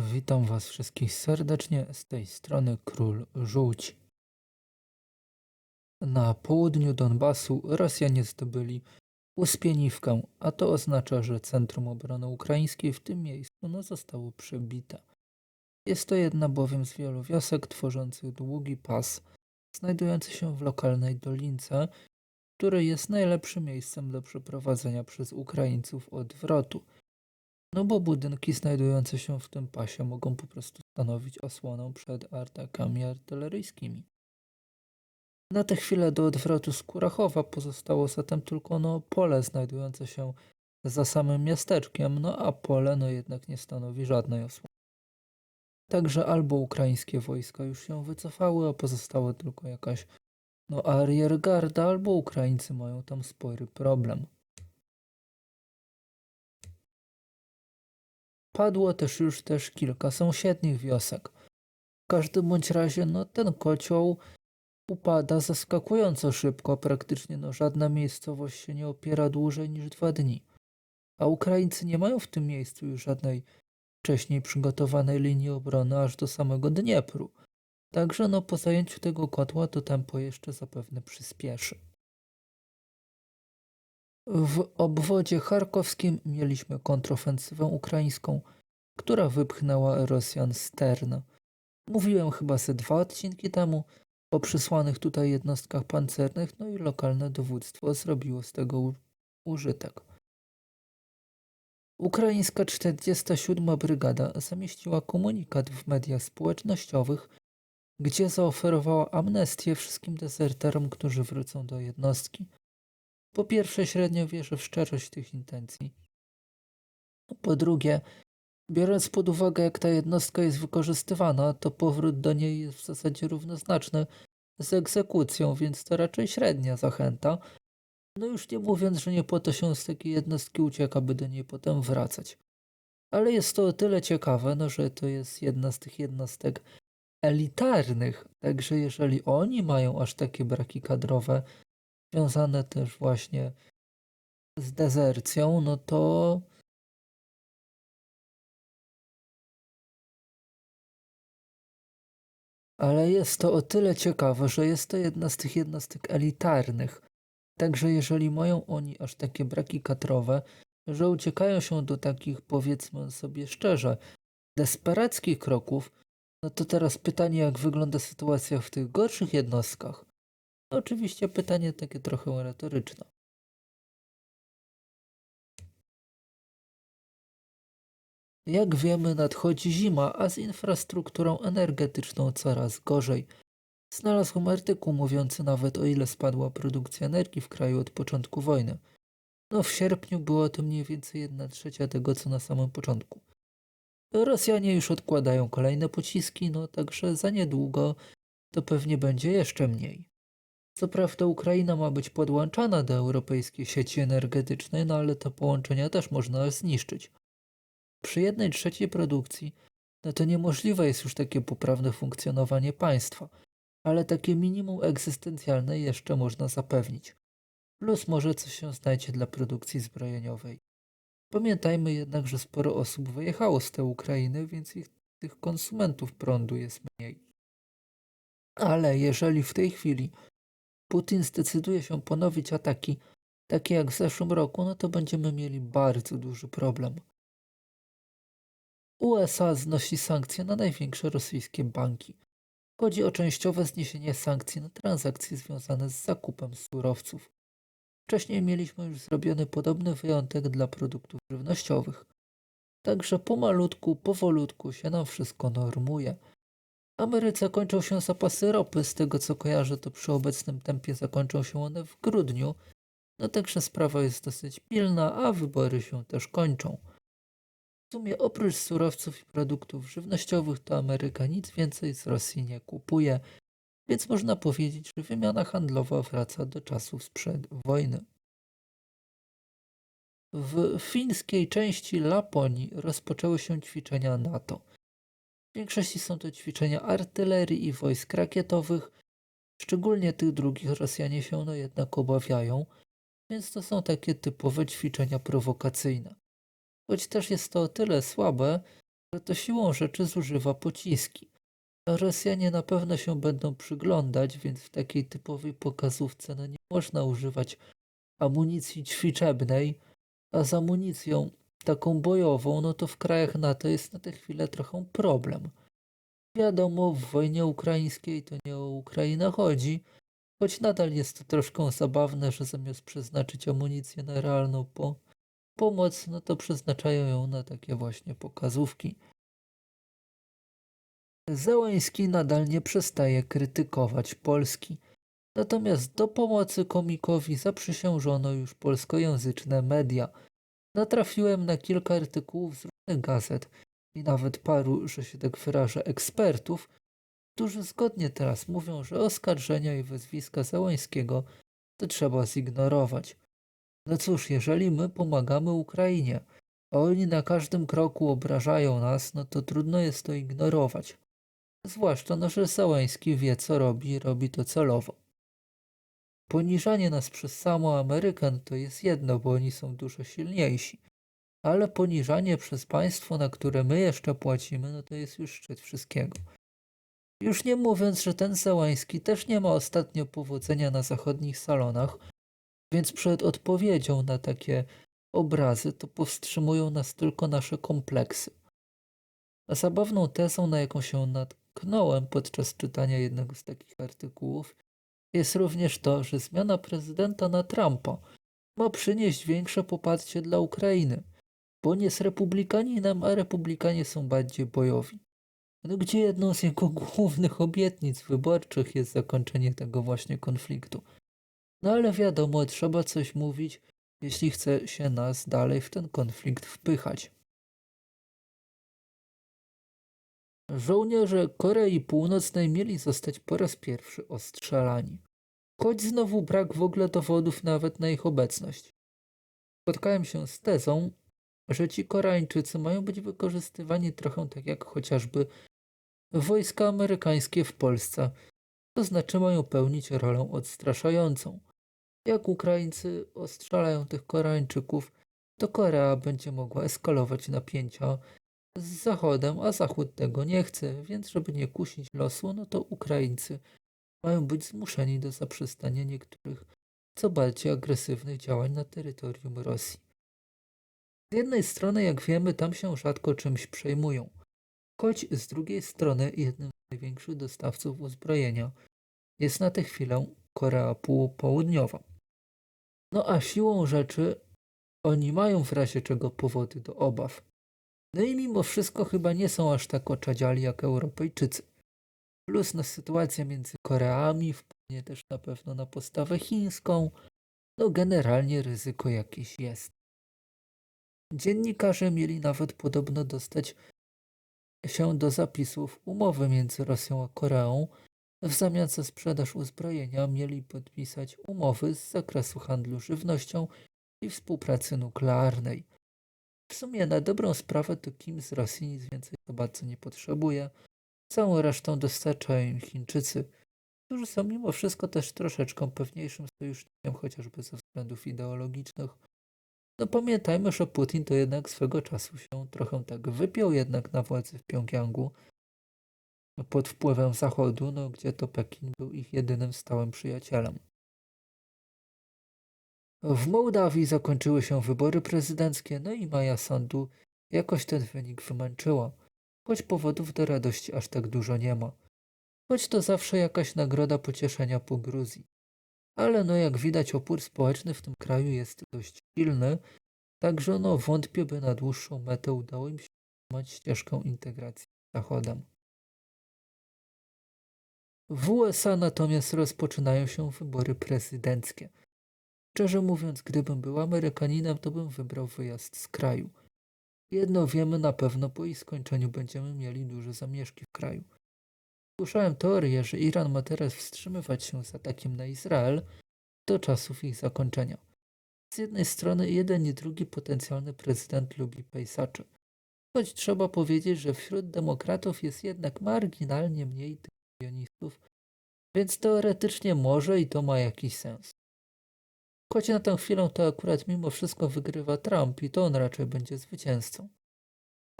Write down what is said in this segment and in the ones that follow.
Witam Was wszystkich serdecznie, z tej strony Król Żółci. Na południu Donbasu Rosjanie zdobyli Uspieniwkę, a to oznacza, że centrum obrony ukraińskiej w tym miejscu no, zostało przebite. Jest to jedna bowiem z wielu wiosek tworzących długi pas, znajdujący się w lokalnej dolince, który jest najlepszym miejscem do przeprowadzenia przez Ukraińców odwrotu. No bo budynki znajdujące się w tym pasie mogą po prostu stanowić osłonę przed atakami artyleryjskimi. Na tę chwilę do odwrotu z Kurachowa pozostało zatem tylko no, pole znajdujące się za samym miasteczkiem, no a pole no jednak nie stanowi żadnej osłony. Także albo ukraińskie wojska już się wycofały, a pozostała tylko jakaś no ariergarda, albo Ukraińcy mają tam spory problem. Padło też już też kilka sąsiednich wiosek. W każdym bądź razie no ten kocioł upada zaskakująco szybko, praktycznie no żadna miejscowość się nie opiera dłużej niż dwa dni. A Ukraińcy nie mają w tym miejscu już żadnej wcześniej przygotowanej linii obrony aż do samego Dniepru. Także no po zajęciu tego kotła to tempo jeszcze zapewne przyspieszy. W obwodzie charkowskim mieliśmy kontrofensywę ukraińską, która wypchnęła Rosjan z Terna. Mówiłem chyba ze dwa odcinki temu o przysłanych tutaj jednostkach pancernych, no i lokalne dowództwo zrobiło z tego użytek. Ukraińska 47 Brygada zamieściła komunikat w mediach społecznościowych, gdzie zaoferowała amnestię wszystkim dezerterom, którzy wrócą do jednostki. Po pierwsze, średnio wierzę w szczerość tych intencji. Po drugie, biorąc pod uwagę, jak ta jednostka jest wykorzystywana, to powrót do niej jest w zasadzie równoznaczny z egzekucją, więc to raczej średnia zachęta. No już nie mówiąc, że nie po to się z takiej jednostki ucieka, by do niej potem wracać. Ale jest to o tyle ciekawe, no, że to jest jedna z tych jednostek elitarnych. Także jeżeli oni mają aż takie braki kadrowe, związane też właśnie z dezercją, no to ale jest to o tyle ciekawe, że jest to jedna z tych jednostek elitarnych. Także jeżeli mają oni aż takie braki kadrowe, że uciekają się do takich, powiedzmy sobie szczerze, desperackich kroków, no to teraz pytanie, jak wygląda sytuacja w tych gorszych jednostkach? Oczywiście pytanie takie trochę retoryczne. Jak wiemy, nadchodzi zima, a z infrastrukturą energetyczną coraz gorzej. Znalazłem artykuł mówiący nawet o ile spadła produkcja energii w kraju od początku wojny. No w sierpniu było to mniej więcej 1 trzecia tego co na samym początku. Rosjanie już odkładają kolejne pociski, no także za niedługo to pewnie będzie jeszcze mniej. Co prawda Ukraina ma być podłączana do europejskiej sieci energetycznej, no ale te połączenia też można zniszczyć. Przy jednej trzeciej produkcji, no to niemożliwe jest już takie poprawne funkcjonowanie państwa, ale takie minimum egzystencjalne jeszcze można zapewnić. Plus może coś się znajdzie dla produkcji zbrojeniowej. Pamiętajmy jednak, że sporo osób wyjechało z tej Ukrainy, więc ich, tych konsumentów prądu jest mniej. Ale jeżeli w tej chwili Putin zdecyduje się ponowić ataki, takie jak w zeszłym roku, no to będziemy mieli bardzo duży problem. USA znosi sankcje na największe rosyjskie banki. Chodzi o częściowe zniesienie sankcji na transakcje związane z zakupem surowców. Wcześniej mieliśmy już zrobiony podobny wyjątek dla produktów żywnościowych. Także pomalutku, powolutku się nam wszystko normuje. Ameryce kończą się zapasy ropy, z tego co kojarzę, to przy obecnym tempie zakończą się one w grudniu. No także sprawa jest dosyć pilna, a wybory się też kończą. W sumie oprócz surowców i produktów żywnościowych to Ameryka nic więcej z Rosji nie kupuje, więc można powiedzieć, że wymiana handlowa wraca do czasów sprzed wojny. W fińskiej części Laponii rozpoczęły się ćwiczenia NATO. W większości są to ćwiczenia artylerii i wojsk rakietowych. Szczególnie tych drugich Rosjanie się no jednak obawiają, więc to są takie typowe ćwiczenia prowokacyjne. Choć też jest to o tyle słabe, że to siłą rzeczy zużywa pociski. Rosjanie na pewno się będą przyglądać, więc w takiej typowej pokazówce no nie można używać amunicji ćwiczebnej, a z amunicją taką bojową, no to w krajach NATO jest na tę chwilę trochę problem. Wiadomo, w wojnie ukraińskiej to nie o Ukrainę chodzi, choć nadal jest to troszkę zabawne, że zamiast przeznaczyć amunicję na realną po pomoc, no to przeznaczają ją na takie właśnie pokazówki. Zełański nadal nie przestaje krytykować Polski. Natomiast do pomocy komikowi zaprzysiężono już polskojęzyczne media. Natrafiłem na kilka artykułów z różnych gazet i nawet paru, że się tak wyrażę, ekspertów, którzy zgodnie teraz mówią, że oskarżenia i wezwiska Zełańskiego to trzeba zignorować. No cóż, jeżeli my pomagamy Ukrainie, a oni na każdym kroku obrażają nas, no to trudno jest to ignorować. Zwłaszcza, no, że Zełański wie, co robi, robi to celowo. Poniżanie nas przez samo Amerykan to jest jedno, bo oni są dużo silniejsi. Ale poniżanie przez państwo, na które my jeszcze płacimy, no to jest już szczyt wszystkiego. Już nie mówiąc, że ten Zełański też nie ma ostatnio powodzenia na zachodnich salonach, więc przed odpowiedzią na takie obrazy to powstrzymują nas tylko nasze kompleksy. A zabawną tezą, na jaką się natknąłem podczas czytania jednego z takich artykułów, jest również to, że zmiana prezydenta na Trumpa ma przynieść większe poparcie dla Ukrainy, bo on jest republikaninem, a republikanie są bardziej bojowi. No, gdzie jedną z jego głównych obietnic wyborczych jest zakończenie tego właśnie konfliktu. No ale wiadomo, trzeba coś mówić, jeśli chce się nas dalej w ten konflikt wpychać. Żołnierze Korei Północnej mieli zostać po raz pierwszy ostrzelani. Choć znowu brak w ogóle dowodów nawet na ich obecność. Spotkałem się z tezą, że ci Koreańczycy mają być wykorzystywani trochę tak jak chociażby wojska amerykańskie w Polsce, to znaczy mają pełnić rolę odstraszającą. Jak Ukraińcy ostrzelają tych Koreańczyków, to Korea będzie mogła eskalować napięcia z Zachodem, a Zachód tego nie chce, więc żeby nie kusić losu, no to Ukraińcy mają być zmuszeni do zaprzestania niektórych co bardziej agresywnych działań na terytorium Rosji. Z jednej strony, jak wiemy, tam się rzadko czymś przejmują, choć z drugiej strony jednym z największych dostawców uzbrojenia jest na tę chwilę Korea Południowa. No a siłą rzeczy oni mają w razie czego powody do obaw. No i mimo wszystko chyba nie są aż tak oczadziali jak Europejczycy. Plus na sytuacja między Koreami wpłynie też na pewno na postawę chińską. No generalnie ryzyko jakieś jest. Dziennikarze mieli nawet podobno dostać się do zapisów umowy między Rosją a Koreą. W zamian za sprzedaż uzbrojenia mieli podpisać umowy z zakresu handlu żywnością i współpracy nuklearnej. W sumie na dobrą sprawę to Kim z Rosji nic więcej to bardzo nie potrzebuje. Całą resztą dostarczają im Chińczycy, którzy są mimo wszystko też troszeczkę pewniejszym sojusznikiem, chociażby ze względów ideologicznych. No pamiętajmy, że Putin to jednak swego czasu się trochę tak wypiął jednak na władzy w Pjongjangu pod wpływem Zachodu, no gdzie to Pekin był ich jedynym stałym przyjacielem. W Mołdawii zakończyły się wybory prezydenckie, no i Maja Sandu jakoś ten wynik wymęczyła, choć powodów do radości aż tak dużo nie ma. Choć to zawsze jakaś nagroda pocieszenia po Gruzji. Ale no jak widać opór społeczny w tym kraju jest dość silny, także no wątpię, by na dłuższą metę udało im się utrzymać ścieżkę integracji z Zachodem. W USA natomiast rozpoczynają się wybory prezydenckie. Szczerze mówiąc, gdybym był Amerykaninem, to bym wybrał wyjazd z kraju. Jedno wiemy na pewno, po ich skończeniu będziemy mieli duże zamieszki w kraju. Słyszałem teorię, że Iran ma teraz wstrzymywać się z atakiem na Izrael do czasów ich zakończenia. Z jednej strony jeden i drugi potencjalny prezydent lubi pejsaczy. Choć trzeba powiedzieć, że wśród demokratów jest jednak marginalnie mniej tych więc teoretycznie może i to ma jakiś sens. Choć na tę chwilę to akurat mimo wszystko wygrywa Trump i to on raczej będzie zwycięzcą.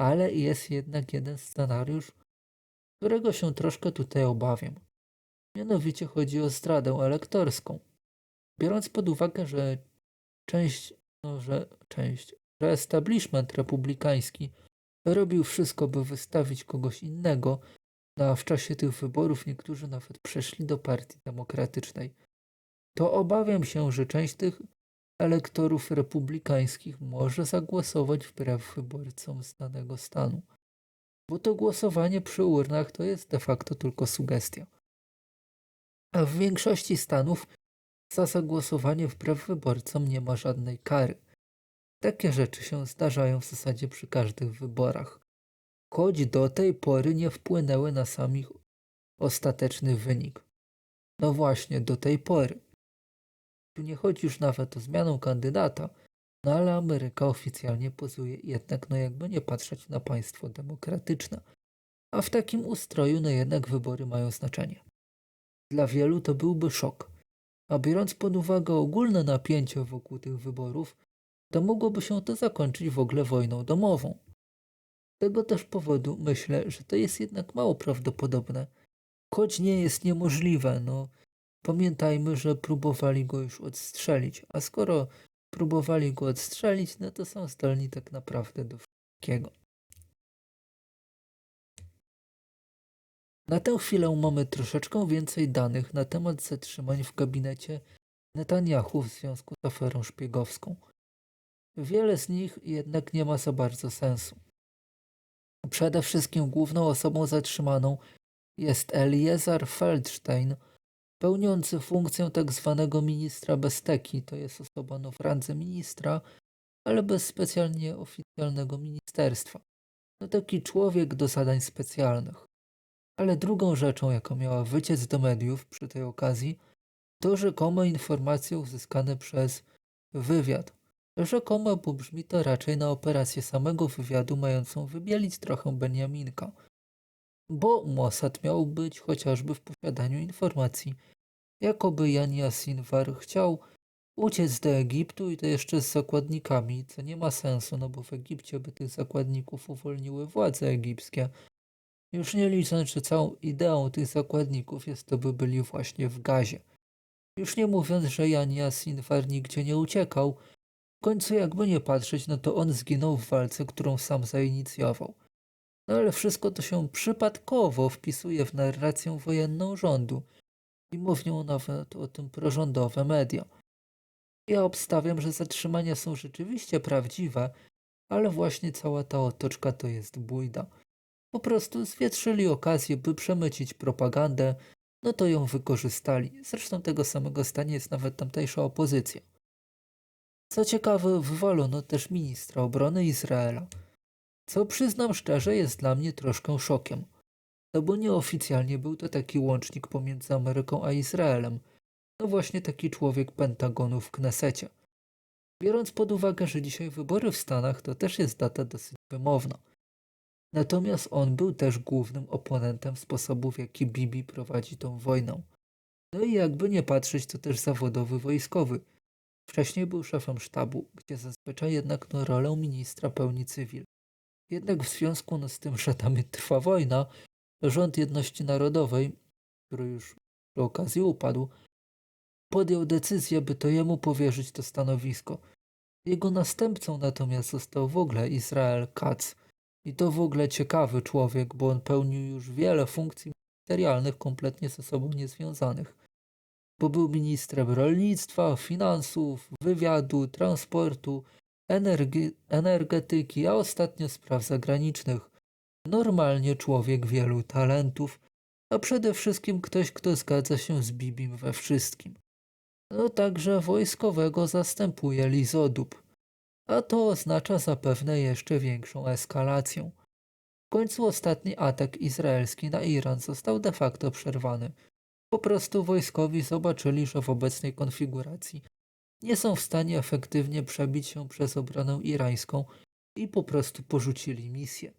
Ale jest jednak jeden scenariusz, którego się troszkę tutaj obawiam. Mianowicie chodzi o zdradę elektorską. Biorąc pod uwagę, że część, no, że część, że establishment republikański robił wszystko, by wystawić kogoś innego, no a w czasie tych wyborów niektórzy nawet przeszli do Partii Demokratycznej, to obawiam się, że część tych elektorów republikańskich może zagłosować wbrew wyborcom z danego stanu. Bo to głosowanie przy urnach to jest de facto tylko sugestia. A w większości stanów za zagłosowanie wbrew wyborcom nie ma żadnej kary. Takie rzeczy się zdarzają w zasadzie przy każdych wyborach. Choć do tej pory nie wpłynęły na sam ich ostateczny wynik. No właśnie, do tej pory. Tu nie chodzi już nawet o zmianę kandydata, no ale Ameryka oficjalnie pozuje jednak, no jakby nie patrzeć na państwo demokratyczne. A w takim ustroju, no jednak wybory mają znaczenie. Dla wielu to byłby szok. A biorąc pod uwagę ogólne napięcie wokół tych wyborów, to mogłoby się to zakończyć w ogóle wojną domową. Z tego też powodu myślę, że to jest jednak mało prawdopodobne, choć nie jest niemożliwe. No, pamiętajmy, że próbowali go już odstrzelić, a skoro próbowali go odstrzelić, no to są zdolni tak naprawdę do wszystkiego. Na tę chwilę mamy troszeczkę więcej danych na temat zatrzymań w gabinecie Netanyahu w związku z aferą szpiegowską. Wiele z nich jednak nie ma za bardzo sensu. Przede wszystkim główną osobą zatrzymaną jest Eliezer Feldstein, pełniący funkcję tak zwanego ministra bezteki. To jest osoba no w randze ministra, ale bez specjalnie oficjalnego ministerstwa. No taki człowiek do zadań specjalnych. Ale drugą rzeczą, jaka miała wyciec do mediów przy tej okazji, to rzekome informacje uzyskane przez wywiad. Rzekomo, bo brzmi to raczej na operację samego wywiadu mającą wybielić trochę Beniaminka. Bo Mossad miał być chociażby w posiadaniu informacji, jakoby Jan Yasinwar chciał uciec do Egiptu i to jeszcze z zakładnikami, co nie ma sensu, no bo w Egipcie by tych zakładników uwolniły władze egipskie. Już nie licząc, że całą ideą tych zakładników jest to, by byli właśnie w gazie. Już nie mówiąc, że Jan Yasinwar nigdzie nie uciekał, w końcu jakby nie patrzeć, no to on zginął w walce, którą sam zainicjował. No ale wszystko to się przypadkowo wpisuje w narrację wojenną rządu i mówią nawet o tym prorządowe media. Ja obstawiam, że zatrzymania są rzeczywiście prawdziwe, ale właśnie cała ta otoczka to jest bójda. Po prostu zwietrzyli okazję, by przemycić propagandę, no to ją wykorzystali. Zresztą tego samego stanie jest nawet tamtejsza opozycja. Co ciekawe, wywalono też ministra obrony Izraela, co przyznam szczerze jest dla mnie troszkę szokiem, no bo nieoficjalnie był to taki łącznik pomiędzy Ameryką a Izraelem, no właśnie taki człowiek Pentagonu w Knesecie. Biorąc pod uwagę, że dzisiaj wybory w Stanach to też jest data dosyć wymowna. Natomiast on był też głównym oponentem sposobu, w jaki Bibi prowadzi tą wojnę. No i jakby nie patrzeć, to też zawodowy wojskowy – Wcześniej był szefem sztabu, gdzie zazwyczaj jednak no, rolę ministra pełni cywil. Jednak w związku z tym, że tam trwa wojna, rząd jedności narodowej, który już przy okazji upadł, podjął decyzję, by to jemu powierzyć to stanowisko. Jego następcą natomiast został w ogóle Izrael Katz. I to w ogóle ciekawy człowiek, bo on pełnił już wiele funkcji ministerialnych kompletnie ze sobą niezwiązanych bo był ministrem rolnictwa, finansów, wywiadu, transportu, energi- energetyki, a ostatnio spraw zagranicznych. Normalnie człowiek wielu talentów, a przede wszystkim ktoś, kto zgadza się z Bibim we wszystkim. No także wojskowego zastępuje Lizodub, a to oznacza zapewne jeszcze większą eskalację. W końcu ostatni atak izraelski na Iran został de facto przerwany po prostu wojskowi zobaczyli, że w obecnej konfiguracji nie są w stanie efektywnie przebić się przez obronę irańską i po prostu porzucili misję.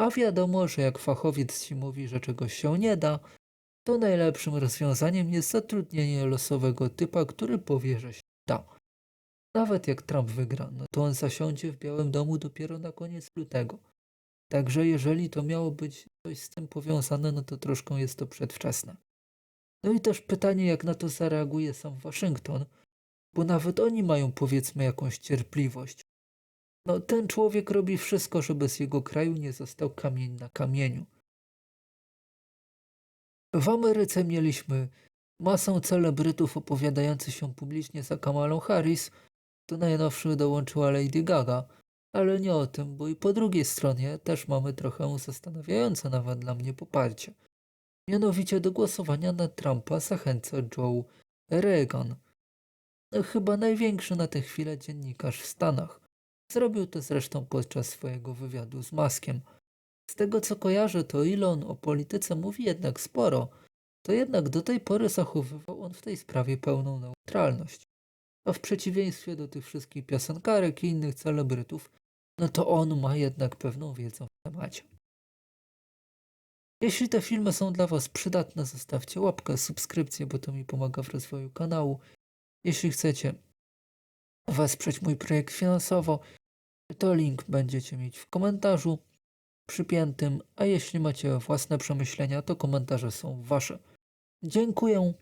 A wiadomo, że jak fachowiec ci mówi, że czegoś się nie da, to najlepszym rozwiązaniem jest zatrudnienie losowego typa, który powie, że się da. Nawet jak Trump wygra, no to on zasiądzie w Białym Domu dopiero na koniec lutego. Także jeżeli to miało być coś z tym powiązane, no to troszkę jest to przedwczesne. No i też pytanie, jak na to zareaguje sam Waszyngton, bo nawet oni mają powiedzmy jakąś cierpliwość. No ten człowiek robi wszystko, żeby z jego kraju nie został kamień na kamieniu. W Ameryce mieliśmy masę celebrytów opowiadających się publicznie za Kamalą Harris. Do najnowszych dołączyła Lady Gaga, ale nie o tym, bo i po drugiej stronie też mamy trochę zastanawiające nawet dla mnie poparcie. Mianowicie do głosowania na Trumpa zachęca Joe Reagan, chyba największy na tę chwilę dziennikarz w Stanach. Zrobił to zresztą podczas swojego wywiadu z Maskiem. Z tego co kojarzę, to ile on o polityce mówi jednak sporo, to jednak do tej pory zachowywał on w tej sprawie pełną neutralność. A w przeciwieństwie do tych wszystkich piosenkarek i innych celebrytów, no to on ma jednak pewną wiedzę w temacie. Jeśli te filmy są dla Was przydatne, zostawcie łapkę, subskrypcję, bo to mi pomaga w rozwoju kanału. Jeśli chcecie wesprzeć mój projekt finansowo, to link będziecie mieć w komentarzu przypiętym, a jeśli macie własne przemyślenia, to komentarze są Wasze. Dziękuję